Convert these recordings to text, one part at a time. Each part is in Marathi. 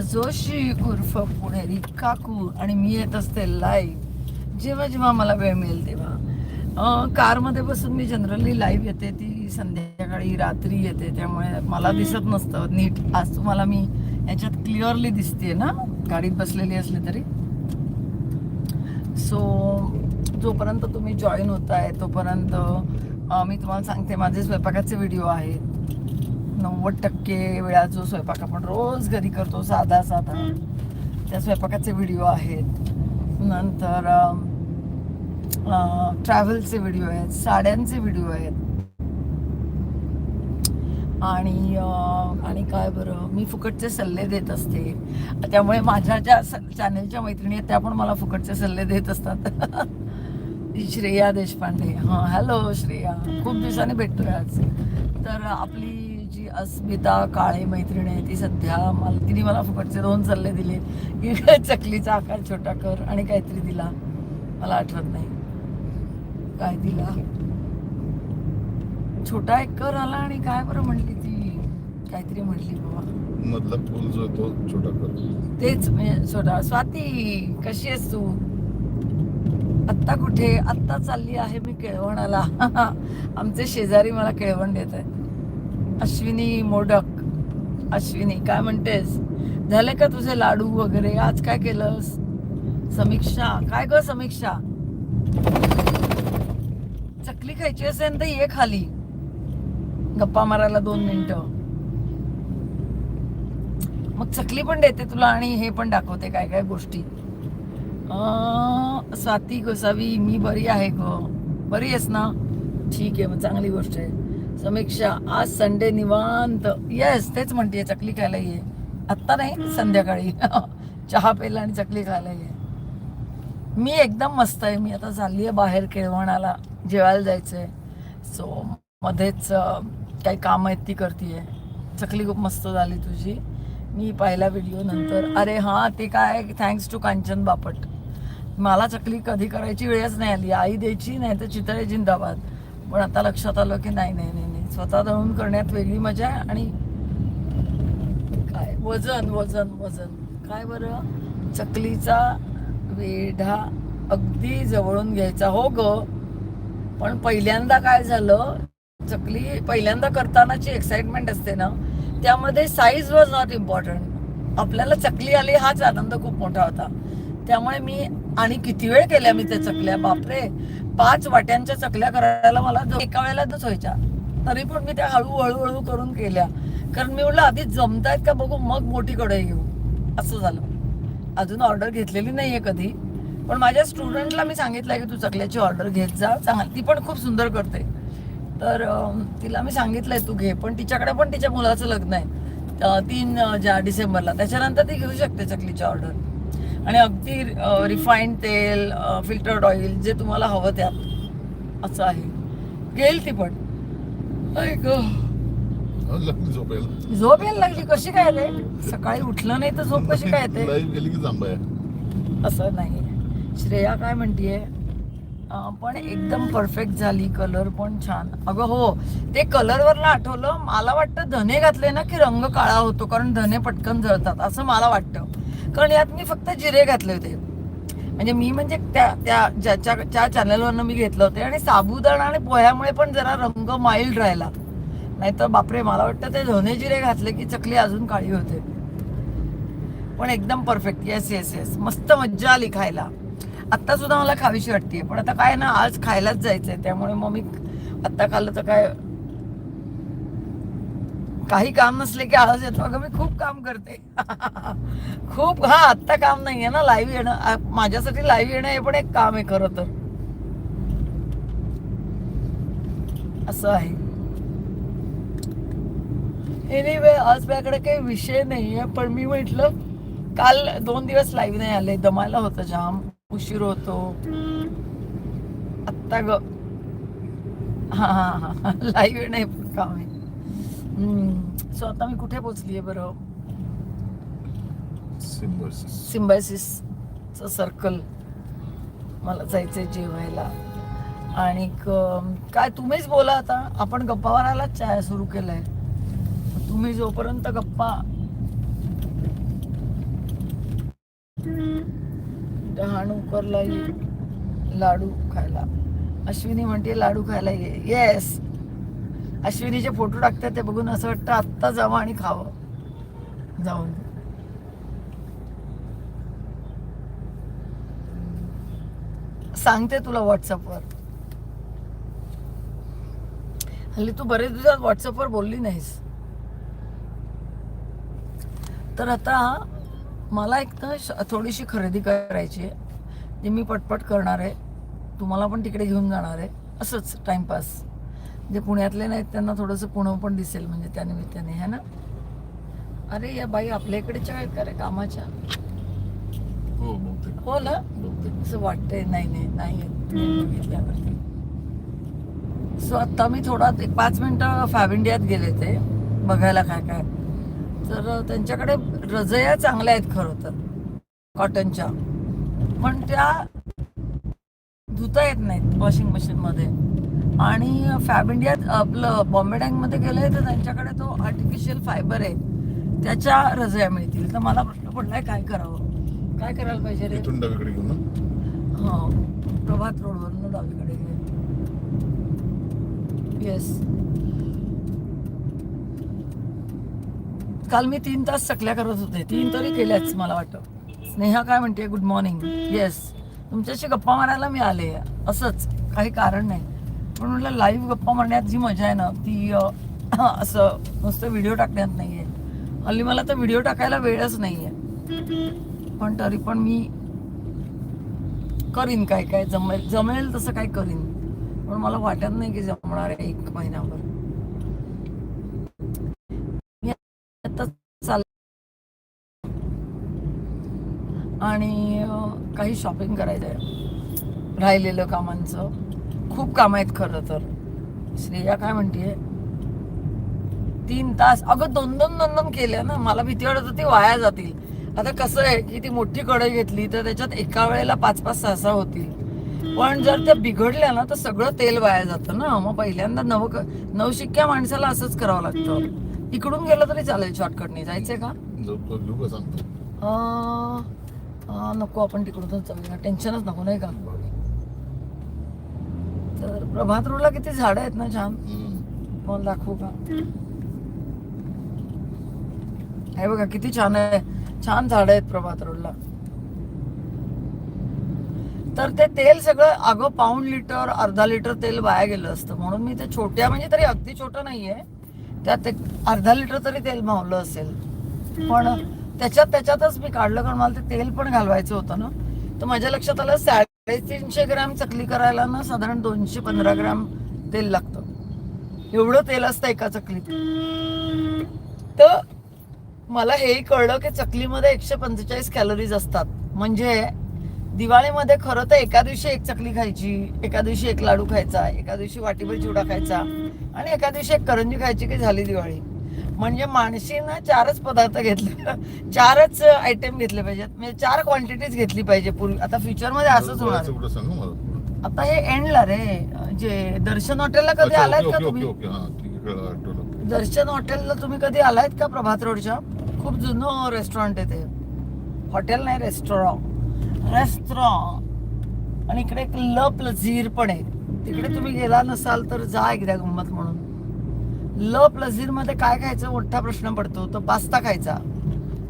जोशी उर्फ पुणेरी काकू आणि मी येत असते लाईव्ह जेव्हा जेव्हा मला वेळ मिळेल तेव्हा. कारमध्ये बसून मी जनरली लाईव्ह येते ती संध्याकाळी रात्री येते त्यामुळे मला दिसत नसतं. नीट आज तुम्हाला मी याच्यात क्लिअरली दिसते ना? गाडीत बसलेली असली तरी. सो जोपर्यंत तुम्ही जॉईन होताय तोपर्यंत अं, मी तुम्हाला सांगते माझे स्वयंपाकाचे व्हिडिओ आहेत. नव्वद टक्के वेळा जो स्वयंपाक आपण रोज घरी करतो साधा साधा. त्या स्वयंपाकाचे व्हिडिओ आहेत. नंतर ट्रॅव्हलचे व्हिडिओ आहेत साड्यांचे व्हिडिओ आहेत. आणि आणि काय बरं मी फुकटचे सल्ले देत असते. त्यामुळे माझ्या ज्या चॅनेलच्या मैत्रिणी आहेत त्या पण मला फुकटचे सल्ले देत असतात. श्रेया देशपांडे. हां हॅलो श्रेया. खूप दिवसांनी भेटतोय आज. तर आपली अस्मिता काळे मैत्रीण आहे ती सध्या मला तिने मला फुकटचे दोन सल्ले दिले. की चकलीचा आकार छोटा कर आणि काहीतरी दिला. मला आठवत नाही. काय दिला? छोटा एक कर आला आणि काय बरं म्हणली ती? काहीतरी म्हणली बाबा. मधला पूल जो तो छोटा कर. तेच म्हणजे छोटा. स्वाती कशी आहेस तू? आत्ता कुठे? आत्ता चालली आहे मी केळवणाला. आमचे शेजारी मला केळवण देत आहेत अश्विनी मोडक. अश्विनी काय म्हणतेस? झाले का तुझे लाडू वगैरे? आज काय केलंस? समीक्षा? काय ग समीक्षा? चकली खायची असेल तर ये खाली. गप्पा मारायला दोन मिनिट. मग चकली पण देते तुला आणि हे पण दाखवते काय काय गोष्टी. स्वाती गोसावी मी बरी आहे ग. बरी आहेस ना? ठीक आहे मग चांगली गोष्ट आहे. समीक्षा आज संडे निवांत. येस तेच म्हणते चकली खायला ये. आत्ता नाही संध्याकाळी. चहा प्यायला आणि चकली खायला ये. मी एकदम मस्त आहे. मी आता चालली आहे बाहेर केळवणाला जेवायला जायचंय. सो मध्येच काही कामं आहेत ती करते चकली खूप मस्त झाली तुझी. मी पाहिला व्हिडिओ नंतर. अरे हां ते काय? Thanks to Kanchan Bapat. मला चकली कधी करायची वेळच नाही आली. आई द्यायची नाही तर चितळे जिंदाबाद. पण आता लक्षात आलं की नाही नाही नाही स्वतः दळून करण्यात वेगळी मजा आहे आणि काय? वजन वजन वजन. काय बरं? चकलीचा वेढा अगदी जवळून घ्यायचा. हो ग. पण पहिल्यांदा काय झालं? चकली पहिल्यांदा करतानाची एक्साइटमेंट असते ना त्यामध्ये साईज वॉज नॉट इम्पॉर्टंट आपल्याला चकली आली हाच आनंद खूप मोठा होता. त्यामुळे मी आणि किती वेळ केल्या मी त्या चकल्या? बापरे. पाच वाट्यांच्या चकल्या करायला मला एका वेळेलाच व्हायच्या. तरी पण मी त्या हळू हळूहळू करून केल्या. कारण मी म्हटलं आधी जमतायत का बघू? मग मोठी कढई घेऊ असं झालं. अजून ऑर्डर घेतलेली नाहीये कधी. पण माझ्या स्टुडंटला मी सांगितलं की तू चकल्याची ऑर्डर घेत जा. चांगली ती पण खूप सुंदर करते. तर तिला मी सांगितलंय तू घे. पण तिच्याकडे पण तिच्या मुलाचं लग्न आहे. तीन ज्या डिसेंबरला. त्याच्यानंतर ती घेऊ शकते चकलीची ऑर्डर. आणि अगदी रिफाईंड तेल फिल्टर्ड ऑइल जे तुम्हाला हवं त्यात. असं आहे. घेईल ती पण. झोप यायला. लागली? कशी काय रे? सकाळी उठलं नाही तर झोप कशी काय येते गेली की असं नाही. श्रेया काय म्हणतीये? पण एकदम परफेक्ट झाली. कलर पण छान. अगं हो ते कलरवरला आठवलं मला वाटतं धने घातले ना की रंग काळा होतो कारण धने पटकन जळतात असं मला वाटतं. कारण यात मी फक्त जिरे घातले होते. म्हणजे मी म्हणजे त्या त्या ज्याच्या ज्या चॅनलवरनं मी घेतलं होते आणि साबुदाणा आणि पोह्यामुळे पण जरा रंग माइल्ड राहिला. नाहीतर बापरे मला वाटतं ते धने जिरे घातले की चकली अजून काळी होते. पण एकदम परफेक्ट येस येस येस मस्त मज्जा आली खायला. आत्ता सुद्धा मला खावीशी वाटते पण आता काय ना आज खायलाच जायचंय. त्यामुळे मग मी आत्ता खाल्लं तर काय काही काम नसले की आळस येतो. अगं मी खूप काम करते. खूप हा आत्ता काम नाहीये ना लाईव्ह येणं. माझ्यासाठी लाईव्ह येणं हे पण एक काम आहे खरं तर. असं आहे. एनिवे आज माझ्याकडे काही विषय नाहीये पण मी म्हटलं काल दोन दिवस लाईव्ह नाही आले. दमायला होतं जाम. उशीर होतो. आत्ता ग. हा हा हा. लाईव्ह नाही पण काम आहे. सो आता मी कुठे पोचली आहे बरं सिम्बायसिस सर्कल मला जायचंय जेवायला. आणि काय तुम्हीच बोला आता. आपण गप्पा मारायलाच चाय सुरू केलाय. तुम्ही जोपर्यंत गप्पा डहाणू करला लाडू खायला. अश्विनी म्हणते लाडू खायला ये. येस अश्विनीचे फोटो टाकतात ते बघून असं वाटतं आत्ता जावं आणि खावं. जाऊन. सांगते तुला व्हॉट्सअपवर हल्ली तू बरेच दिवसात व्हॉट्सअपवर बोलली नाहीस. तर आता मला एक तर थोडीशी खरेदी करायची आहे. जी मी पटपट करणार आहे. तुम्हाला पण तिकडे घेऊन जाणार आहे. असंच टाइमपास जे पुण्यातले नाहीत त्यांना थोडंसं पुणं पण दिसेल म्हणजे त्या निमित्ताने है ना? अरे या बाई आपल्या इकडेच्या आहेत का रे कामाच्या? हो हो ना? असं वाटतंय नाही नाही नाही बघितल्यावरती सो आता मी थोडा एक पाच मिनिटं फॅब इंडियात गेले ते बघायला काय काय. तर त्यांच्याकडे रजया चांगल्या आहेत खरं तर कॉटनच्या पण त्या धुता येत नाहीत वॉशिंग मशीनमध्ये आणि फॅब इंडियात आपलं बॉम्बे टँकमध्ये गेलंय तर त्यांच्याकडे तो आर्टिफिशियल फायबर आहे. त्याच्या रजया मिळतील. तर मला प्रश्न पडलाय काय करावं? काय करायला पाहिजे रे? इथून डावीकडे घेऊ ना. हा. प्रभात रोडवरून डावीकडे येस काल मी तीन तास चकल्या करत होते. तीन तरी केल्याच मला वाटतं. स्नेहा काय म्हणते? गुड मॉर्निंग येस तुमच्याशी गप्पा मारायला मी आले. असंच. काही कारण नाही. पण म्हटलं लाईव्ह गप्पा मारण्यात जी मजा आहे ना ती असं नुसतं व्हिडिओ टाकण्यात नाही आहे हल्ली मला तर व्हिडिओ टाकायला वेळच नाही आहे पण तरी पण मी करीन काय काय जमेल जमेल तसं काय करीन. पण मला वाटत नाही की जमणार आहे एक महिन्यावर आणि काही शॉपिंग करायचं आहे राहिलेलं कामांचं. खूप काम आहेत खरं तर. श्रेया काय म्हणते तीन तास अगं दोन दोन दोन दोन केल्या ना मला भीती वाटत होती वाया जातील. आता कसं आहे की ती मोठी कढई घेतली तर त्याच्यात एका वेळेला पाच पाच सहा सहा होतील. पण जर त्या बिघडल्या ना तर सगळं तेल वाया जातं ना. मग पहिल्यांदा नव नवशिक्क्या माणसाला असंच करावं लागतं. इकडून गेलं तरी चालेल शॉर्टकटने जायचंय का? तो नको आपण तिकडूनच जाऊया. टेन्शनच नको नाही का? प्रभात रोडला किती झाडं आहेत ना छान. मला दाखवू का? हे बघा किती छान आहे. छान झाड आहेत प्रभात रोडला तर ते तेल सगळं अगं पाऊंड लिटर अर्धा लिटर तेल वाया गेलं असतं. म्हणून मी ते छोट्या म्हणजे तरी अगदी छोटं नाहीये. त्यात एक अर्धा लिटर तरी तेल मावलं असेल. पण त्याच्यात त्याच्यातच मी काढलं कारण मला ते तेल पण घालवायचं होतं ना. तर माझ्या लक्षात आलं साडेतीनशे ग्रॅम चकली करायला ना साधारण दोनशे पंधरा ग्रॅम तेल लागतं. एवढं तेल असतं एका चकलीत. तर मला हेही कळलं की चकलीमध्ये एकशे पंचेचाळीस कॅलरीज असतात. म्हणजे दिवाळीमध्ये खरं तर एका दिवशी एक चकली खायची एका दिवशी एक लाडू खायचा एका दिवशी वाटीभर चिवडा खायचा आणि एका दिवशी एक करंजी खायची की झाली दिवाळी. म्हणजे माणशीनं चारच पदार्थ घेतले. चारच आयटम घेतले पाहिजेत. म्हणजे चार क्वांटिटीज घेतली पाहिजे पूर्वी. आता फ्युचरमध्ये असंच होणार. आता हे एंडला रे. जे दर्शन हॉटेलला कधी ओके, का तुम्ही. दर्शन हॉटेलला तुम्ही कधी आलायत का प्रभात रोडच्या? खूप जुनं रेस्टॉरंट आहे ते. हॉटेल नाही रेस्टॉरंट रेस्टॉरंट आणि इकडे एक ल प्लझीर पण आहे. तिकडे तुम्ही गेला नसाल तर जा एकदा गंमत म्हणून. ल प्लझीरमध्ये काय खायचं? मोठा प्रश्न पडतो. तर पास्ता खायचा.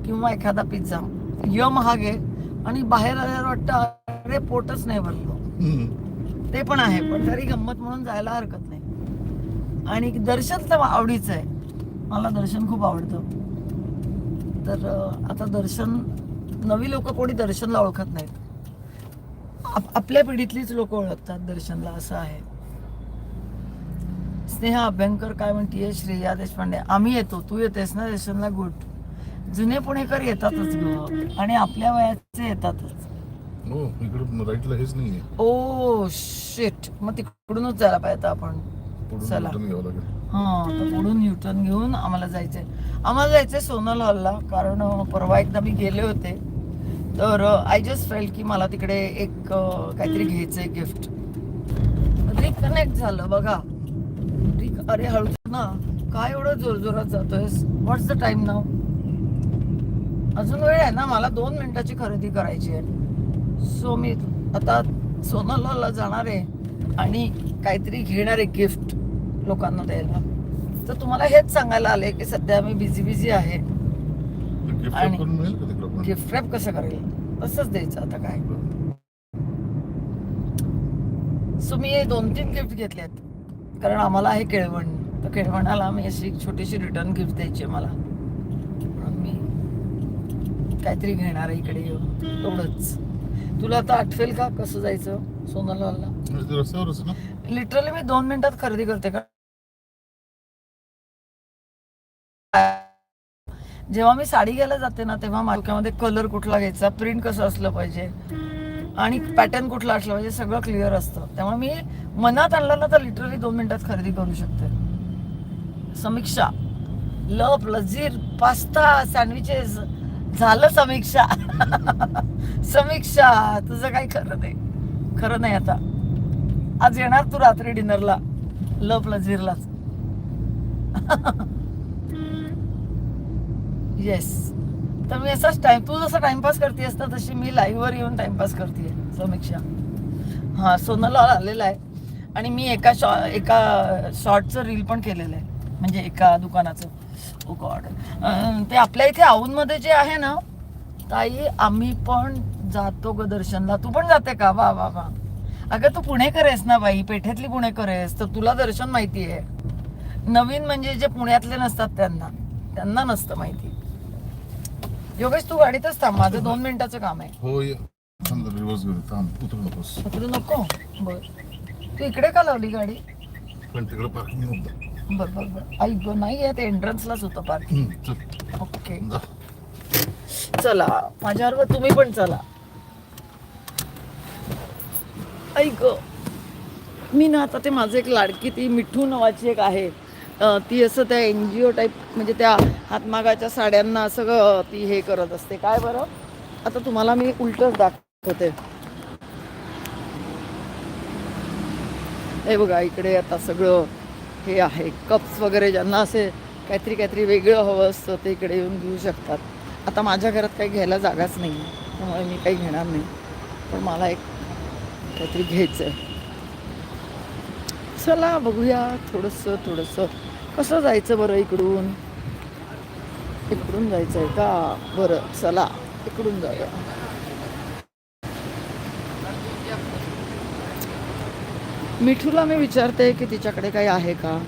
किंवा एखादा पिझ्झा य महाग आहे आणि बाहेर आल्यावर वाटतं अरे पोटच नाही भरलो. हम्म. ते पण आहे पण तरी गंमत म्हणून जायला हरकत नाही. आणि दर्शन तर आवडीचं आहे. मला दर्शन खूप आवडतं. तर आता दर्शन नवी लोक कोणी दर्शनला ओळखत नाहीत. आप- आपल्या पिढीतलीच लोक ओळखतात दर्शनला असं आहे. स्नेहा अभ्यंकर काय म्हणतीये श्रेया देशपांडे आम्ही येतो तू येतेस ना दर्शनला गुड. जुने पुणेकर येतातच ग. आणि आपल्या वयाचे येतातच. हो ओ शिट मग तिकडूनच जायला पाहिजे आपण. चला. हा पुढून युटर्न घेऊन आम्हाला जायचंय. आम्हाला जायचंय सोनल हॉलला कारण परवा एकदा मी गेले होते. तर आय जस्ट फेल की मला तिकडे एक काहीतरी घ्यायचंय गिफ्ट. रिकनेक्ट झालं बघा. रिक अरे हळू ना. काय एवढं जोरजोरात जातोयस? व्हॉट्स द टाइम नाव अजून वेळ आहे ना? मला दोन मिनिटाची खरेदी करायची आहे. सो मी आता सोनलला जाणार आहे आणि काहीतरी घेणार आहे गिफ्ट लोकांना द्यायला. तर तुम्हाला हेच सांगायला आले की सध्या मी बिझी बिझी आहे. गिफ्ट आणि- गिफ्ट रॅप कसं करेल? तसंच द्यायचं आता काय. सो मी दोन तीन गिफ्ट घेतलेत. कारण आम्हाला आहे केळवण तर केळवणाला मी अशी एक छोटीशी रिटर्न गिफ्ट द्यायची मला. म्हणून मी काहीतरी घेणार आहे इकडे येऊन. एवढंच. तुला आता आठवेल का कसं जायचं सोनलवालला? लिटरली मी दोन मिनिटात खरेदी करते का? जेव्हा मी साडी घ्यायला जाते ना तेव्हा मार्केटमध्ये कलर कुठला घ्यायचा? प्रिंट कसं असलं पाहिजे? आणि पॅटर्न कुठला असलं पाहिजे सगळं क्लिअर असतं. त्यामुळे मी मनात आणलं ना तर लिटरली दोन मिनिटात खरेदी करू शकते. समीक्षा. लप लजीर पास्ता सँडविचेस झालं समीक्षा. समीक्षा. तुझं काही खरं नाही. खरं नाही आता. आज येणार तू रात्री डिनरला. लप लजीरलाच येस तर मी असाच टाइम तू जसं टाइमपास करते ना तशी मी लाईव्हवर येऊन टाइमपास करते समीक्षा. हां सोनलला आलेला आहे. आणि मी एका शॉ एका शॉर्टचं रील पण केलेलं आहे. म्हणजे एका दुकानाचं. Oh ओ गॉड ते आपल्या इथे औंधमध्ये जे आहे ना ताई आम्ही पण जातो ग दर्शनला. तू पण जाते का? वा वा वा. अगं तू पुणेकर आहेस ना बाई? पेठेतली पुणेकर आहेस तर तुला दर्शन माहिती आहे. नवीन म्हणजे जे पुण्यातले नसतात त्यांना. त्यांना नसतं माहिती. योगेश तू गाडीतच थांब. माझं दोन मिनिटाचं काम आहे. हो रिवर्स घेऊ थांब उतरू नकोस उतरू नको? बर. तू इकडे का लावली गाडी? पण तिकडे पार्किंग नव्हतं बर बर बर. ऐक गं, नाही आहे ते एंट्रन्सलाच होतं पार्क हम्म, चल. ओके जा. चला. माझ्याबरोबर तुम्ही पण चला. ऐक मी ना आता ते माझं एक लाडकी ती मिठू नावाची एक आहे. ती असं त्या एन जी ओ टाईप म्हणजे त्या हातमागाच्या साड्यांना सगळं ती हे करत असते. काय बरं? आता तुम्हाला मी उलटच दाखवते. हे बघा इकडे आता सगळं हे आहे. कप्स वगैरे ज्यांना असे काहीतरी काहीतरी वेगळं हवं असतं ते इकडे येऊन घेऊ शकतात. आता माझ्या घरात काही घ्यायला जागाच नाही आहे. त्यामुळे मी काही घेणार नाही. पण मला एक काहीतरी घ्यायचं आहे चला बघूया. थोडंसं थोडंसं. कसं जायचं बरं इकडून? इकडून जायचं आहे का? बरं चला इकडून जाऊया. मिठूला मी विचारते की तिच्याकडे काही आहे का?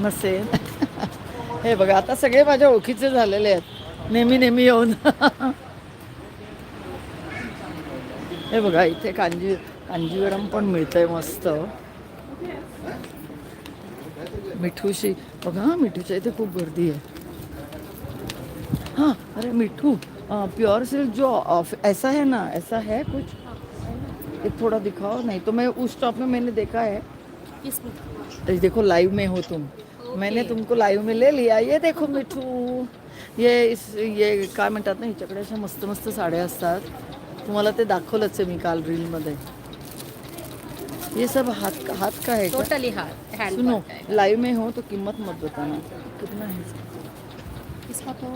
नसेल. हे बघा आता सगळे माझ्या ओळखीचे झालेले आहेत. नेहमी नेहमी येऊन. हे बघा इथे कांजी कांजीवरम पण मिळतंय मस्त. मिठूशी बघा हा, मिठूच्या इथे खूप गर्दी आहे हाँ अरे मिठू प्योर सिल्क जो ऑफ़ ऐसा है ना ऐसा है कुछ? एक थोड़ा दिखाओ नहीं तो मैं उस टॉप में मैंने देखा है। तो देखो लाइव में हो तुम। मैंने तुमको लाईव्ह में ले लिया ये देखो मिठू। ये इस ये काय म्हणतात ना हिच्याकडे अशा मस्त मस्त साड्या असतात तुम्हाला ते दाखवलंच आहे मी काल रीलमध्ये ये सब हाथ का हाथ का है टोटली हाथ हैंड सुनो लाइव में हो तो कीमत मत बताना। कितना है? इसका तो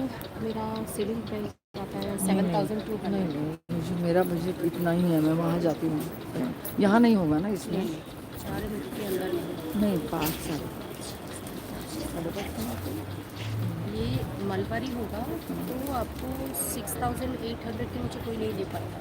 मेरा सेलिंग प्राइस आता है सेवन थाउज़ेंड टू नहीं नहीं मुझे मेरा बजट इतना ही है मैं वहाँ जाती हूँ। यहाँ नहीं होगा ना इसमें? चार मिनट के अंदर नहीं। पाँच साल पाँच साल ये मलबारी होगा तो आपको सिक्स थाउज़ेंड एट हंड्रेड के नीचे कोई नहीं दे पाएगा।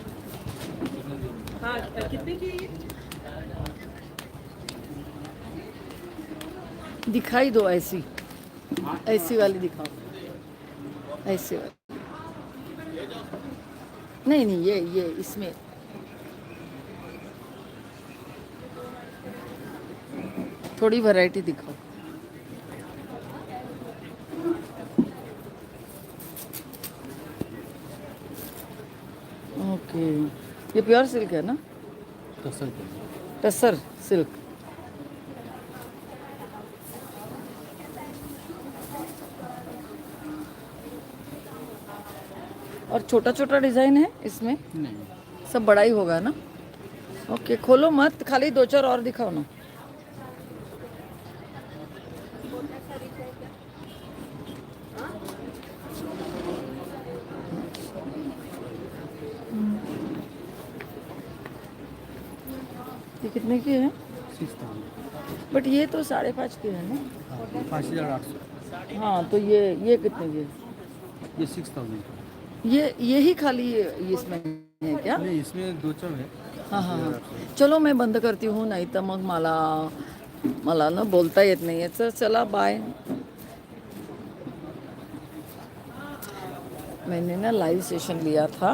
तुम्हें मान दिखाई दो ऐसी। ऐसी वाली दिखाओ। ऐसी वाली। नहीं नहीं, ये ये, इसमें। थोड़ी वैरायटी दिखाओ। ओके ये प्योर सिल्क है ना? टसर टसर सिल्क। और छोटा छोटा डिज़ाइन है इसमें? नहीं। सब बड़ा ही होगा ना? ओके खोलो मत खाली दो चार और दिखाओ ना। ये कितने की है? बट ये तो साढ़े पाँच की है ना? पाँच हज़ार आठ सौ। हाँ तो ये ये कितने की है? ये सिक्स थाउज़ेंड का ये यही खाली ये इसमें है क्या? नहीं इसमें दो चार है। हाँ हाँ हाँ। चलो मैं बंद करती हूँ नाही तर मग मला मला ना बोलता येत नाही आहे चला बाय मैंने ना लाइव सेशन लिया था।